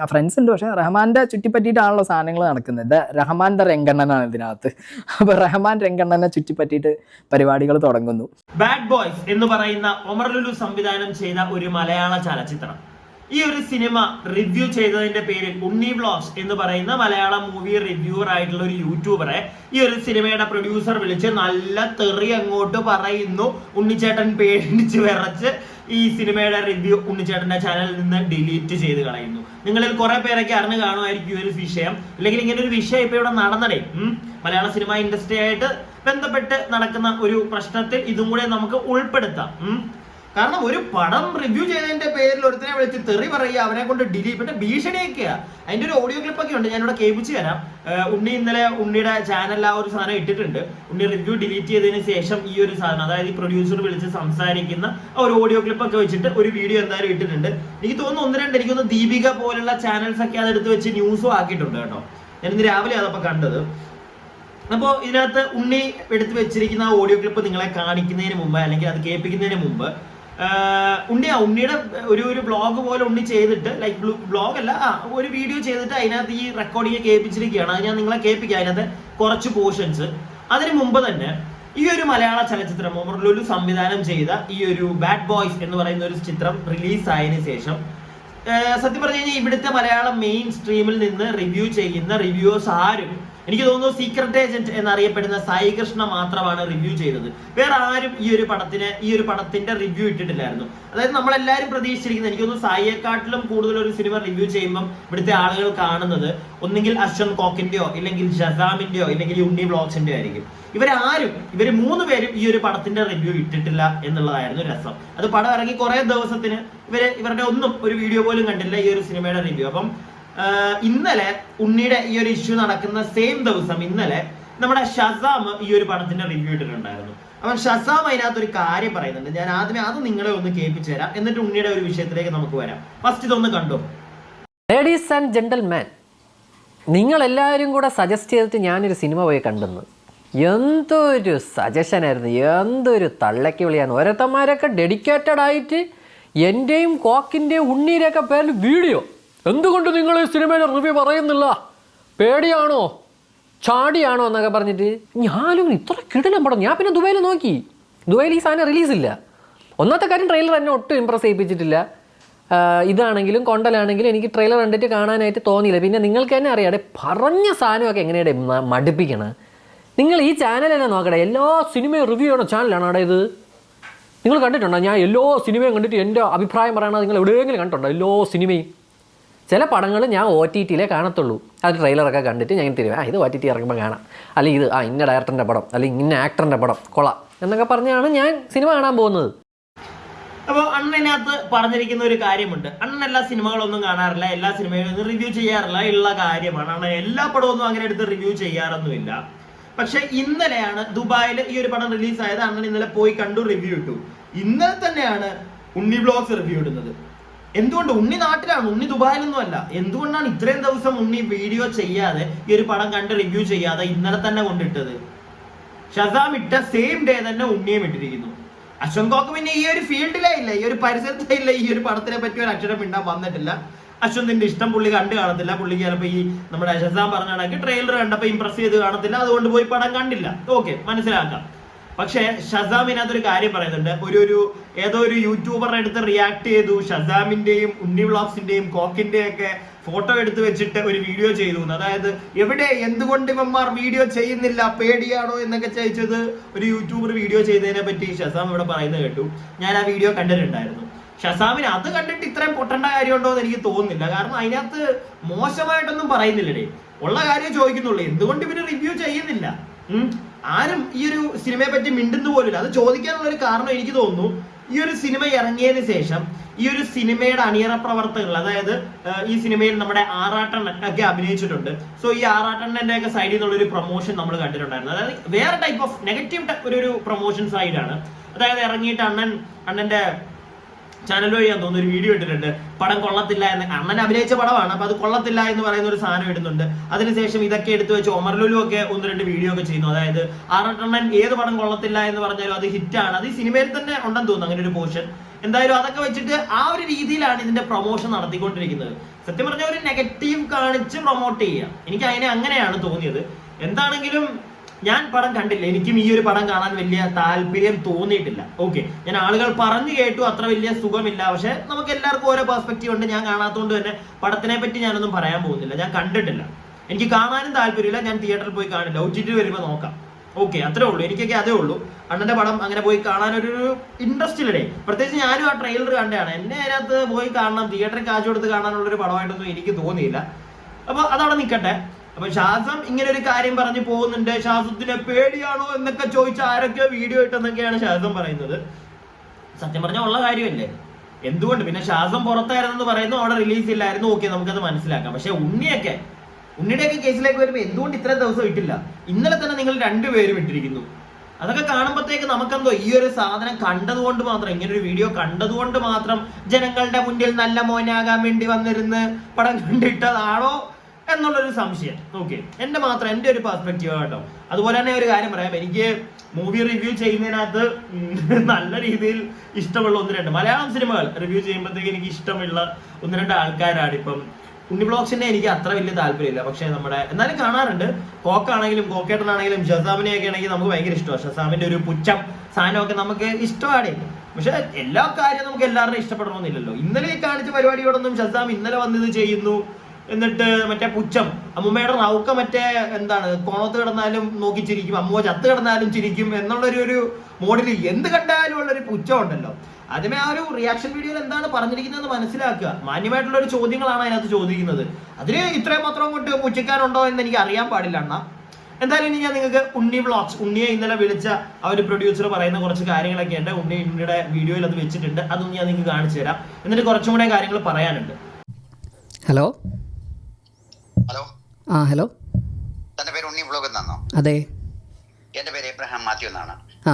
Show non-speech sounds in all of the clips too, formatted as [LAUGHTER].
ആ ഫ്രണ്ട്സ് ഉണ്ട്. പക്ഷെ റഹ്മാന്റെ ചുറ്റിപ്പറ്റിയിട്ടാണല്ലോ സാധനങ്ങൾ നടക്കുന്നത്. റഹ്മാന്റെ രംഗണ്ണനാണ് ഇതിനകത്ത്. അപ്പൊ റഹ്മാൻ രംഗണ്ണനെ ചുറ്റിപ്പറ്റിയിട്ട് പരിപാടികൾ തുടങ്ങുന്നു. ബാഡ് ബോയ്സ് എന്ന് പറയുന്ന ഒമർ ലുലു സംവിധാനം ചെയ്ത ഒരു മലയാള ചലച്ചിത്രം. ഈ ഒരു സിനിമ റിവ്യൂ ചെയ്തതിന്റെ പേരിൽ ഉണ്ണി വ്ലോഗ്സ് എന്ന് പറയുന്ന മലയാളം മൂവി റിവ്യൂവർ ആയിട്ടുള്ള ഒരു യൂട്യൂബറെ ഈ ഒരു സിനിമയുടെ പ്രൊഡ്യൂസർ വിളിച്ച് നല്ല തെറി അങ്ങോട്ട് പറയുന്നു. ഉണ്ണിച്ചേട്ടൻ പേടിച്ച് വിറച്ച് ഈ സിനിമയുടെ റിവ്യൂ ഉണ്ണിച്ചേട്ടന്റെ ചാനലിൽ നിന്ന് ഡിലീറ്റ് ചെയ്ത് കളയുന്നു. നിങ്ങളിൽ കുറെ പേരൊക്കെ അറിഞ്ഞു കാണുമായിരിക്കും ഈ ഒരു വിഷയം. അല്ലെങ്കിൽ ഇങ്ങനെ ഒരു വിഷയം ഇപ്പൊ ഇവിടെ നടന്നടേ മലയാള സിനിമ ഇൻഡസ്ട്രി ആയിട്ട് ബന്ധപ്പെട്ട് നടക്കുന്ന ഒരു പ്രശ്നത്തിൽ ഇതും കൂടെ നമുക്ക് ഉൾപ്പെടുത്താം. കാരണം ഒരു പടം റിവ്യൂ ചെയ്തതിന്റെ പേരിൽ ഒരുത്തിനെ വിളിച്ച് തെറി പറയുക അവനെ കൊണ്ട് ഡിലീറ്റ് പിന്നെ ഭീഷണിയൊക്കെയാ. അതിന്റെ ഒരു ഓഡിയോ ക്ലിപ്പ് ഒക്കെ ഉണ്ട് ഞാനിവിടെ കേൾപ്പിച്ച് തരാം. ഉണ്ണി ഇന്നലെ ഉണ്ണിയുടെ ചാനലിൽ ആ ഒരു സാധനം ഇട്ടിട്ടുണ്ട്. ഉണ്ണി റിവ്യൂ ഡിലീറ്റ് ചെയ്തതിന് ശേഷം ഈ ഒരു സാധനം അതായത് ഈ പ്രൊഡ്യൂസർ വിളിച്ച് സംസാരിക്കുന്ന ആ ഒരു ഓഡിയോ ക്ലിപ്പ് ഒക്കെ വെച്ചിട്ട് ഒരു വീഡിയോ എന്തായാലും ഇട്ടിട്ടുണ്ട്. എനിക്ക് തോന്നുന്നു ഒന്ന് രണ്ട് എനിക്കൊന്ന് ദീപിക പോലുള്ള ചാനൽസ് ഒക്കെ അതെടുത്ത് വെച്ച് ന്യൂസും ആക്കിയിട്ടുണ്ട് കേട്ടോ. ഞാൻ ഇന്ന് രാവിലെ അതപ്പോ കണ്ടത്. അപ്പോൾ ഇതിനകത്ത് ഉണ്ണി എടുത്തു വെച്ചിരിക്കുന്ന ഓഡിയോ ക്ലിപ്പ് നിങ്ങളെ കാണിക്കുന്നതിന് മുമ്പ് അല്ലെങ്കിൽ അത് കേൾപ്പിക്കുന്നതിന് മുമ്പ് ഉണ്ണി ഉണ്ണിയുടെ ഒരു ഒരു ബ്ലോഗ് പോലെ ഉണ്ണി ചെയ്തിട്ട് ലൈക്ക് ബ്ലോഗ് അല്ല ആ ഒരു വീഡിയോ ചെയ്തിട്ട് അതിനകത്ത് ഈ റെക്കോർഡിങ് കേൾപ്പിച്ചിരിക്കുകയാണ് അത് ഞാൻ നിങ്ങളെ കേൾപ്പിക്കുക അതിനകത്ത് കുറച്ച് പോർഷൻസ് അതിന് മുമ്പ് തന്നെ ഈ ഒരു മലയാള ചലച്ചിത്രം ഒമർ സംവിധാനം ചെയ്ത ഈ ഒരു ബാഡ് ബോയ്സ് എന്ന് പറയുന്ന ഒരു ചിത്രം റിലീസ് ആയതിനു ശേഷം സത്യം പറഞ്ഞു കഴിഞ്ഞാൽ ഇവിടുത്തെ മലയാളം മെയിൻ സ്ട്രീമിൽ നിന്ന് റിവ്യൂ ചെയ്യുന്ന റിവ്യൂസ് ആരും എനിക്ക് തോന്നുന്നു സീക്രട്ട് ഏജന്റ് എന്നറിയപ്പെടുന്ന സായി കൃഷ്ണ മാത്രമാണ് റിവ്യൂ ചെയ്തത്. വേറെ ആരും ഈ ഒരു പടത്തിന് ഈ ഒരു പടത്തിന്റെ റിവ്യൂ ഇട്ടിട്ടില്ലായിരുന്നു. അതായത് നമ്മളെല്ലാവരും പ്രതീക്ഷിച്ചിരിക്കുന്നത് എനിക്ക് തോന്നുന്നു സായിയെക്കാട്ടിലും കൂടുതൽ ഒരു സിനിമ റിവ്യൂ ചെയ്യുമ്പോൾ ഇവിടുത്തെ ആളുകൾ കാണുന്നത് ഒന്നുകിൽ അശ്വന്ത് കോക്കിന്റെയോ ഇല്ലെങ്കിൽ ജസാമിന്റെയോ ഇല്ലെങ്കിൽ ഉണ്ണി ബ്ലോഗ്സിന്റെയോ ആയിരിക്കും. ഇവരാരും ഇവർ മൂന്ന് പേരും ഈ ഒരു പടത്തിന്റെ റിവ്യൂ ഇട്ടിട്ടില്ല എന്നുള്ളതായിരുന്നു രസം. അത് പടം ഇറങ്ങി കുറെ ദിവസത്തിന് ഇവർ ഇവരുടെ ഒന്നും ഒരു വീഡിയോ പോലും കണ്ടില്ല ഈ ഒരു സിനിമയുടെ റിവ്യൂ അപ്പം ഇന്നലെ ഉണ്ണിയുടെ ഈ ഒരു ഇഷ്യൂ നടക്കുന്ന സെയിം ദിവസം ഇന്നലെ നമ്മുടെ ഷസാം ഈ ഒരു പടത്തിന്റെ റിവ്യൂ ഇട്ടിട്ടുണ്ടായിരുന്നു. അപ്പം ഷസാം അതിനകത്ത് ഒരു കാര്യം പറയുന്നുണ്ട്. ഞാൻ ആദ്യമേ അത് നിങ്ങളെ ഒന്ന് കേൾപ്പിച്ചു തരാം. എന്നിട്ട് ഉണ്ണിയുടെ ഒരു വിഷയത്തിലേക്ക് നമുക്ക് വരാം. ഫസ്റ്റ് ഇതൊന്ന് കണ്ടു? ലേഡീസ് ആൻഡ് ജെന്റൽമാൻ നിങ്ങളെല്ലാവരും കൂടെ സജസ്റ്റ് ചെയ്തിട്ട് ഞാനൊരു സിനിമ പോയി കണ്ടെന്ന്. എന്തൊരു സജഷനായിരുന്നു എന്തൊരു തള്ളയ്ക്ക് വിളിയാണ് ഓരോരുത്തന്മാരൊക്കെ ഡെഡിക്കേറ്റഡ് ആയിട്ട് എന്റെയും കോക്കിന്റെയും ഉണ്ണീരെയൊക്കെ പേരിൽ വീഡിയോ. എന്തുകൊണ്ട് നിങ്ങൾ ഈ സിനിമയുടെ റിവ്യൂ പറയുന്നില്ല? പേടിയാണോ? ചാടിയാണോ എന്നൊക്കെ പറഞ്ഞിട്ട്? ഞാനും ഇത്ര കിടലം പടം. ഞാൻ പിന്നെ ദുബൈയിൽ നോക്കി. ദുബൈയിൽ ഈ സാധനം റിലീസില്ല. ഒന്നാമത്തെ കാര്യം ട്രെയിലർ എന്നെ ഒട്ടും ഇമ്പ്രസ് ചെയ്യിപ്പിച്ചിട്ടില്ല. ഇതാണെങ്കിലും കൊണ്ടലാണെങ്കിലും എനിക്ക് ട്രെയിലർ കണ്ടിട്ട് കാണാനായിട്ട് തോന്നിയില്ല. പിന്നെ നിങ്ങൾക്ക് തന്നെ അറിയാടെ പറഞ്ഞ സാധനമൊക്കെ എങ്ങനെയാണ് മടുപ്പിക്കണം? നിങ്ങൾ ഈ ചാനൽ തന്നെ നോക്കട്ടെ എല്ലാ സിനിമയും റിവ്യൂ ചെയ്യണ ചാനലാണ് അവിടെ ഇത്? നിങ്ങൾ കണ്ടിട്ടുണ്ടോ? ഞാൻ എല്ലാ സിനിമയും കണ്ടിട്ട് എന്റെ അഭിപ്രായം പറയണത് നിങ്ങൾ എവിടെയെങ്കിലും കണ്ടിട്ടുണ്ടോ? എല്ലാ സിനിമയും. ചില പടങ്ങൾ ഞാൻ ഒ ടി ടിയിലേ കാണത്തുള്ളൂ. അത് ട്രെയിലറൊക്കെ കണ്ടിട്ട് ഞാൻ തിരുവേ ആ ഇത് ഒ ടി ടി ഇറങ്ങുമ്പോൾ കാണാം. അല്ലെങ്കിൽ ഇത് ആ ഇന്ന ഡയറക്ടറിന്റെ പടം. അല്ലെങ്കിൽ ഇന്ന ആക്ടറിന്റെ പടം. കൊള എന്നൊക്കെ പറഞ്ഞാണ് ഞാൻ സിനിമ കാണാൻ പോകുന്നത്. അപ്പോൾ അണ്ണനകത്ത് പറഞ്ഞിരിക്കുന്ന ഒരു കാര്യമുണ്ട്. അണ്ണൻ എല്ലാ സിനിമകളൊന്നും കാണാറില്ല എല്ലാ സിനിമകളും റിവ്യൂ ചെയ്യാറില്ല ഉള്ള കാര്യമാണ്. അണ്ണൻ എല്ലാ പടമൊന്നും അങ്ങനെ എടുത്ത് റിവ്യൂ ചെയ്യാറൊന്നുമില്ല. പക്ഷെ ഇന്നലെയാണ് ദുബായിൽ ഈ ഒരു പടം റിലീസായത് അണ്ണൻ ഇന്നലെ പോയി കണ്ടു റിവ്യൂ ഇട്ടു. ഇന്നലെ തന്നെയാണ് ഉണ്ണി ബ്ലോഗ്സ് റിവ്യൂ ഇടുന്നത്. എന്തുകൊണ്ട് ഉണ്ണി നാട്ടിലാണ്? ഉണ്ണി ദുബായിലൊന്നും അല്ല. എന്തുകൊണ്ടാണ് ഇത്രയും ദിവസം ഉണ്ണി വീഡിയോ ചെയ്യാതെ ഈ ഒരു പടം കണ്ട് റിവ്യൂ ചെയ്യാതെ ഇന്നലെ തന്നെ കൊണ്ടിട്ടത്? ഷസാം ഇട്ട സെയിം ഡേ തന്നെ ഉണ്ണിയും ഇട്ടിരിക്കുന്നു അശ്വൻ കോക്ക് പിന്നെ ഈ ഒരു ഫീൽഡിലേ ഇല്ല. ഈ ഒരു പരിസരത്തേ ഇല്ല. ഈ ഒരു പടത്തിനെ പറ്റി ഒരു അക്ഷരം മിണ്ടാൻ വന്നിട്ടില്ല. അശ്വന്തിന്റെ ഇഷ്ടം പുള്ളി കണ്ടു കാണത്തില്ല. പുള്ളിക്ക് ചിലപ്പോൾ ഈ നമ്മുടെ ഷസാം പറഞ്ഞ കണക്ക് ട്രെയിലർ കണ്ടപ്പോൾ ഇംപ്രസ് ചെയ്ത് കാണത്തില്ല. അതുകൊണ്ട് പോയി പടം കണ്ടില്ല. ഓക്കെ മനസ്സിലാക്കാം. പക്ഷേ ഷസാമിനകത്തൊരു കാര്യം പറയുന്നുണ്ട്. ഒരു ഒരു ഏതോ ഒരു യൂട്യൂബറിന്റെ അടുത്ത് റിയാക്ട് ചെയ്തു. ഷസാമിന്റെയും ഉണ്ണി വ്ളോഗ്സിന്റെയും കോക്കിന്റെയും ഒക്കെ ഫോട്ടോ എടുത്തു വെച്ചിട്ട് ഒരു വീഡിയോ ചെയ്തു. അതായത് എവിടെ എന്തുകൊണ്ട് ഇവന്മാർ വീഡിയോ ചെയ്യുന്നില്ല? പേടിയാണോ എന്നൊക്കെ ചോദിച്ചത് ഒരു യൂട്യൂബർ വീഡിയോ ചെയ്തതിനെ പറ്റി ഷസാം ഇവിടെ പറയുന്നത് കേട്ടു. ഞാൻ ആ വീഡിയോ കണ്ടിട്ടുണ്ടായിരുന്നു. ഷസാമിന് അത് കണ്ടിട്ട് ഇത്രയും പൊട്ടേണ്ട കാര്യമുണ്ടോ എന്ന് എനിക്ക് തോന്നുന്നില്ല. കാരണം അതിനകത്ത് മോശമായിട്ടൊന്നും പറയുന്നില്ലടേ. ഉള്ള കാര്യം ചോദിക്കുന്നുള്ളൂ. എന്തുകൊണ്ട് ഇവർ റിവ്യൂ ചെയ്യുന്നില്ല. ആരും ഈ ഒരു സിനിമയെ പറ്റി മിണ്ടുന്നു പോലില്ല അത് ചോദിക്കാനുള്ള ഒരു കാരണം എനിക്ക് തോന്നുന്നു. ഈ ഒരു സിനിമ ഇറങ്ങിയതിന് ശേഷം ഈ ഒരു സിനിമയുടെ അണിയറ പ്രവർത്തകർ അതായത് ഈ സിനിമയിൽ നമ്മുടെ ആറാട്ടണ്ണൻ ഒക്കെ അഭിനയിച്ചിട്ടുണ്ട്. സോ ഈ ആറാട്ടണ്ണന്റെ ഒക്കെ സൈഡിൽ നിന്നുള്ള ഒരു പ്രൊമോഷൻ നമ്മൾ കണ്ടിട്ടുണ്ടായിരുന്നു. അതായത് വേറെ ടൈപ്പ് ഓഫ് നെഗറ്റീവ് ഒരു ഒരു പ്രൊമോഷൻ സൈഡാണ് അതായത് ഇറങ്ങിയിട്ട് അണ്ണൻ അണ്ണന്റെ ചാനൽ വഴി ഞാൻ തോന്നുന്നു ഒരു വീഡിയോ ഇട്ടിട്ടുണ്ട്. പടം കൊള്ളത്തില്ല എന്ന് അണ്ണൻ അഭിനയിച്ച പടമാണ്. അപ്പൊ അത് കൊള്ളത്തില്ല എന്ന് പറയുന്ന ഒരു സാധനം ഇടുന്നുണ്ട്. അതിനുശേഷം ഇതൊക്കെ എടുത്തു വെച്ച് ഒമർലുലു ഒക്കെ ഒന്ന് രണ്ട് വീഡിയോ ഒക്കെ ചെയ്യുന്നു. അതായത് ആറട്ടണ്ണൻ ഏത് പടം കൊള്ളത്തില്ല എന്ന് പറഞ്ഞാലും അത് ഹിറ്റാണ് അത് ഈ സിനിമയിൽ തന്നെ ഉണ്ടെന്ന് തോന്നുന്നു അങ്ങനെ ഒരു പോർഷൻ എന്തായാലും അതൊക്കെ വെച്ചിട്ട് ആ ഒരു രീതിയിലാണ് ഇതിന്റെ പ്രൊമോഷൻ നടത്തിക്കൊണ്ടിരിക്കുന്നത്. സത്യം പറഞ്ഞാൽ ഒരു നെഗറ്റീവ് കാണിച്ച് പ്രൊമോട്ട് ചെയ്യുക. എനിക്ക് അതിനെ അങ്ങനെയാണ് തോന്നിയത്. എന്താണെങ്കിലും ഞാൻ പടം കണ്ടില്ല. എനിക്കും ഈ ഒരു പടം കാണാൻ വലിയ താല്പര്യം തോന്നിയിട്ടില്ല. ഓക്കെ ഞാൻ ആളുകൾ പറഞ്ഞു കേട്ടു അത്ര വലിയ സുഖമില്ല. പക്ഷെ നമുക്ക് എല്ലാവർക്കും ഓരോ പെർസ്പെക്റ്റീവ് ഉണ്ട്. ഞാൻ കാണാത്തതുകൊണ്ട് തന്നെ പടത്തിനെ പറ്റി ഞാനൊന്നും പറയാൻ പോകുന്നില്ല. ഞാൻ കണ്ടിട്ടില്ല. എനിക്ക് കാണാനും താല്പര്യമില്ല. ഞാൻ തിയേറ്ററിൽ പോയി കാണില്ല. ഒ ടി വരുമ്പോൾ നോക്കാം. ഓക്കെ അത്രേ ഉള്ളൂ. എനിക്കൊക്കെ അതേ ഉള്ളൂ. അണ്ണന്റെ പടം അങ്ങനെ പോയി കാണാൻ ഒരു ഇൻട്രസ്റ്റ് ഇല്ലേ? പ്രത്യേകിച്ച് ഞാനും ആ ട്രെയിലർ കണ്ടതാണ്. എന്നെ അതിനകത്ത് പോയി കാണണം. തിയേറ്ററിൽ കാശ് കൊടുത്ത് കാണാനുള്ള ഒരു പടമായിട്ടൊന്നും എനിക്ക് തോന്നിയില്ല. അപ്പൊ അതവിടെ നിൽക്കട്ടെ അപ്പൊ ഷാസം ഇങ്ങനെ ഒരു കാര്യം പറഞ്ഞു പോകുന്നുണ്ട്. ഷാസത്തിനെ പേടിയാണോ എന്നൊക്കെ ചോദിച്ച ആരൊക്കെ വീഡിയോ ഇട്ടെന്നൊക്കെയാണ് ഷാസം പറയുന്നത്. സത്യം പറഞ്ഞാൽ ഉള്ള കാര്യമല്ലേ? എന്തുകൊണ്ട്? പിന്നെ ശ്വാസം പുറത്തായിരുന്നെന്ന് പറയുന്നു അവിടെ റിലീസ് ഇല്ലായിരുന്നു. ഓക്കെ നമുക്കത് മനസ്സിലാക്കാം. പക്ഷെ ഉണ്ണിയൊക്കെ ഉണ്ണിയുടെയൊക്കെ കേസിലേക്ക് വരുമ്പോൾ എന്തുകൊണ്ട് ഇത്ര ദിവസം ഇട്ടില്ല? ഇന്നലെ തന്നെ നിങ്ങൾ രണ്ടുപേരും ഇട്ടിരിക്കുന്നു. അതൊക്കെ കാണുമ്പോഴത്തേക്ക് നമുക്കെന്തോ ഈ ഒരു സാധനം കണ്ടതുകൊണ്ട് മാത്രം ഇങ്ങനെ ഒരു വീഡിയോ കണ്ടതുകൊണ്ട് മാത്രം ജനങ്ങളുടെ മുന്നിൽ നല്ല മോനാകാൻ വേണ്ടി വന്നിരുന്ന് പടം കണ്ടിട്ടതാണോ? എന്നുള്ളൊരു സംശയം. നോക്കി എന്റെ മാത്രം എന്റെ ഒരു പെർസ്പെക്റ്റീവ് കേട്ടോ. അതുപോലെ തന്നെ ഒരു കാര്യം പറയാം. എനിക്ക് മൂവി റിവ്യൂ ചെയ്യുന്നതിനകത്ത് [LAUGHS] നല്ല രീതിയിൽ ഇഷ്ടമുള്ള ഒന്ന് രണ്ട് മലയാളം സിനിമകൾ റിവ്യൂ ചെയ്യുമ്പോഴത്തേക്ക് എനിക്ക് ഇഷ്ടമുള്ള ഒന്ന് രണ്ട് ആൾക്കാരാണ് ഇപ്പം. ഉണ്ണി ബ്ലോഗ്സിനെ എനിക്ക് അത്ര വലിയ താല്പര്യമില്ല. പക്ഷേ നമ്മുടെ എന്നാലും കാണാറുണ്ട്. കോക്കാണെങ്കിലും കോക്കേട്ടനാണെങ്കിലും ഷസാമിനെയൊക്കെ ആണെങ്കിൽ നമുക്ക് ഭയങ്കര ഇഷ്ടമാണ്. ഷസാമിന്റെ ഒരു പുച്ഛം സാധനമൊക്കെ നമുക്ക് ഇഷ്ടമാണ്. പക്ഷെ എല്ലാ കാര്യവും നമുക്ക് എല്ലാവരുടെയും ഇഷ്ടപ്പെടണമെന്നില്ലല്ലോ. ഇന്നലെ കാണിച്ച പരിപാടിയോടൊന്നും ഷസാം ഇന്നലെ വന്നിത് ചെയ്യുന്നു. എന്നിട്ട് മറ്റേ പുച്ഛം. അമ്മൂമ്മയുടെ റൗക്ക മറ്റേ എന്താണ് കോണത്ത് കിടന്നാലും നോക്കി ചിരിക്കും അമ്മൂമ്മ ചത്ത് കിടന്നാലും ചിരിക്കും എന്നുള്ളൊരു ഒരു മോഡിൽ എന്ത് കണ്ടാലും ഉള്ളൊരു പുച്ഛം ഉണ്ടല്ലോ. ആദ്യമേ ആ ഒരു റിയാക്ഷൻ വീഡിയോയിൽ എന്താണ് പറഞ്ഞിരിക്കുന്നത് മനസ്സിലാക്കുക. മാന്യമായിട്ടുള്ള ഒരു ചോദ്യങ്ങളാണ് അതിനകത്ത് ചോദിക്കുന്നത്. അതിന് ഇത്രയും മാത്രം കൊണ്ട് പുച്ഛിക്കാനുണ്ടോ എന്ന് എനിക്ക് അറിയാൻ പാടില്ല അണ്ണ. എന്തായാലും ഇനി ഞാൻ നിങ്ങൾക്ക് ഉണ്ണി വ്ളോഗ്സ് ഉണ്ണിയെ ഇന്നലെ വിളിച്ച ആ ഒരു പ്രൊഡ്യൂസർ പറയുന്ന കുറച്ച് കാര്യങ്ങളൊക്കെ ഉണ്ട് ഉണ്ണി ഉണ്ണിയുടെ വീഡിയോയിൽ അത് വെച്ചിട്ടുണ്ട്. അതൊന്നും ഞാൻ നിങ്ങൾക്ക് കാണിച്ചു തരാം. എന്നിട്ട് കുറച്ചും കൂടെ കാര്യങ്ങൾ പറയാനുണ്ട്. ഹലോ? ആ ഹലോ. തന്റെ പേര് ഉണ്ണി ബ്ലോഗ് എന്നാണോ അതെ. എന്റെ പേര് എബ്രഹാം മാത്യു എന്നാണ്. ആ.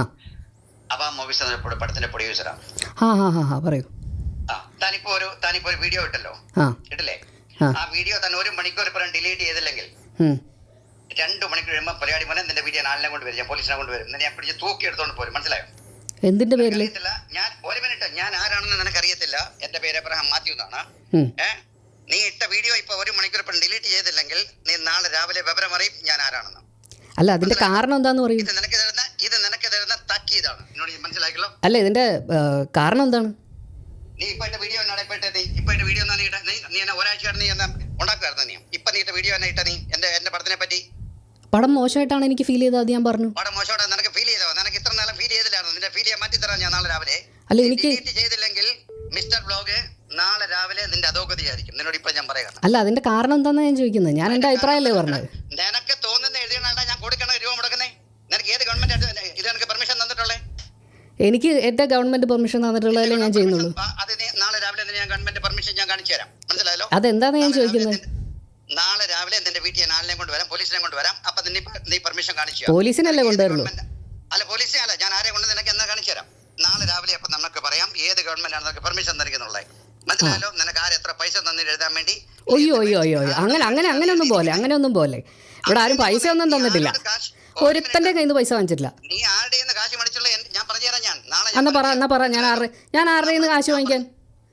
അപ്പൊ മൂവീസ് പടത്തിന്റെ പ്രൊഡ്യൂസറാണ് ആ. ആ ആ ആ പറയൂ. ആ താനിപ്പോ ഒരു താനിപ്പോ ഒരു വീഡിയോ ഇട്ടല്ലോ. ആ. ഇട്ടില്ലേ? ആ. വീഡിയോ തന്നെ ഒരു മണിക്കൂർ ഇപ്പം ഡിലീറ്റ് ചെയ്തില്ലെങ്കിൽ രണ്ടു മണിക്കൂർ കഴിയുമ്പോൾ പരിപാടി മോനെ നിന്റെ വീഡിയോ നാലിനെ കൊണ്ട് വരും ഞാൻ പോലീസിനെ കൊണ്ട് വരും. ഞാൻ പിടിച്ച് തൂക്കി എടുത്തോണ്ട് പോരും. മനസ്സിലായോ? എന്തിന്റെ പേരിൽ ഞാൻ ഒരു മിനിറ്റ് ഞാൻ ആരാണെന്ന് നിനക്കറിയത്തില്ല. എന്റെ പേര് എബ്രഹാം മാത്യു എന്നാണ്. ഉം. നീ ഇട്ട വീഡിയോ ഇപ്പൊ ഒരു മണിക്കൂർ ഇപ്പം ഡിലീറ്റ് ചെയ്തില്ലെങ്കിൽ നീ നാളെ രാവിലെ വിവരം അറിയും ഞാൻ ആരാണെന്ന്. അല്ല അതിന്റെ കാരണം എന്താന്ന് പറയും. ഇത് നിനക്ക് തരുന്ന ഇത് നിനക്ക് തരുന്ന താക്കീതാണ് എന്നോട് നീ മനസ്സിലാക്കല്ലോ അല്ല ഇതിന്റെ കാരണം എന്താണ്? നീ ഇപ്പൊ ഇട്ട വീഡിയോ എന്നാണ് ഇപ്പൊ ഇട്ടത്. ഇപ്പൊ ഇട്ട വീഡിയോ എന്നാ നീ നീ നീ എന്നെ ഒരാഴ്ച നീ എന്നാ ഉണ്ടാക്കുമായിരുന്നു നീ. ഇപ്പൊ നീ ഇട്ട വീഡിയോ എന്നാ ഇട്ട നീ? എന്റെ എന്റെ പടത്തിനെ പറ്റി? പടം മോശമായിട്ടാണ് എനിക്ക് ഫീൽ ചെയ്തത് അത് ഞാൻ പറഞ്ഞു. പടം മോശോടെ നിനക്ക് ഫീൽ ചെയ്തോ നിനക്ക് ഇത്ര നേരം ഫീൽ ചെയ്തില്ലായിരുന്നു. നിന്റെ ഫീൽ ചെയ്യാൻ മാറ്റി തരാം ഞാൻ നാളെ രാവിലെ. അല്ല, എനിക്ക്- ചെയ്തില്ലെങ്കിൽ മിസ്റ്റർ ബ്ലോഗ് നാളെ രാവിലെ നിന്റെ അധോഗതിയായിരിക്കും നിന്നോട് ഇപ്പൊ ഞാൻ പറയാം. അല്ല അതിന്റെ കാരണം എന്താണെന്ന് ഞാൻ ചോദിക്കുന്നത് ഞാൻ എന്റെ അഭിപ്രായമല്ലേ പറഞ്ഞത്? നിനക്ക് തോന്നുന്ന എഴുതിയാണല്ല ഞാൻ കൊടുക്കണ? രൂപ മുടക്കുന്നേ? നിനക്ക് ഏത് ഗവൺമെന്റ് ഇത് നിനക്ക് പെർമിഷൻ തന്നിട്ടുള്ളേ? എനിക്ക് എന്റെ ഗവൺമെന്റ് പെർമിഷൻ തന്നിട്ടുള്ളതല്ലേ ഞാൻ ചെയ്യുന്നുള്ളൂ. അത് നാളെ രാവിലെ ഞാൻ ഗവൺമെന്റ് പെർമിഷൻ ഞാൻ കാണിച്ചു തരാം. മനസ്സിലായല്ലോ? അതെന്താന്ന് ഞാൻ ചോദിക്കുന്നത് നാളെ രാവിലെ നിന്റെ വീട്ടിൽ ഞാൻ ആളിനെ കൊണ്ടുവരാം പോലീസിനെ കൊണ്ടുവരാം അപ്പൊ നീ പെർമിഷൻ കാണിച്ചു. പോലീസിനല്ലേ കൊണ്ടുവരുന്നു കൊണ്ടുവരുള്ളൂ? അല്ല പോലീസിനെ അല്ല ഞാൻ ആരെ കൊണ്ട് നിനക്ക് എന്നാ കാണിച്ചു തരാം? നാളെ രാവിലെ അപ്പൊ നമുക്ക് പറയാം ഏത് ഗവൺമെന്റ് ആണ് നിനക്ക് പെർമിഷൻ തന്നിരിക്കുന്നുള്ളത് മനസ്സിലായല്ലോ നിനക്ക് ആര് എത്ര പൈസ തന്നിട്ട് എഴുതാൻ വേണ്ടി? അയ്യോ അയ്യോ അയ്യോ അങ്ങനെ അങ്ങനെ അങ്ങനെ ഒന്നും പോലെ അങ്ങനെ ഒന്നും പോലെ ഇവിടെ ആരും പൈസ ഒന്നും തന്നിട്ടില്ല. ഒരുത്തന്റെ കയ്യിൽ നിന്ന് പൈസ വാങ്ങിച്ചിട്ടില്ല. നീ ആരുടെ കയ്യിന്ന് കാശ് മേടിച്ചുള്ള ഞാൻ പറഞ്ഞുതരാം ഞാൻ. നാളെ എന്നാ പറ. എന്നാ പറ ഞാൻ ആരുടെ ഞാൻ ആരുടെ നിന്ന് കാശ് വാങ്ങിക്കാൻ?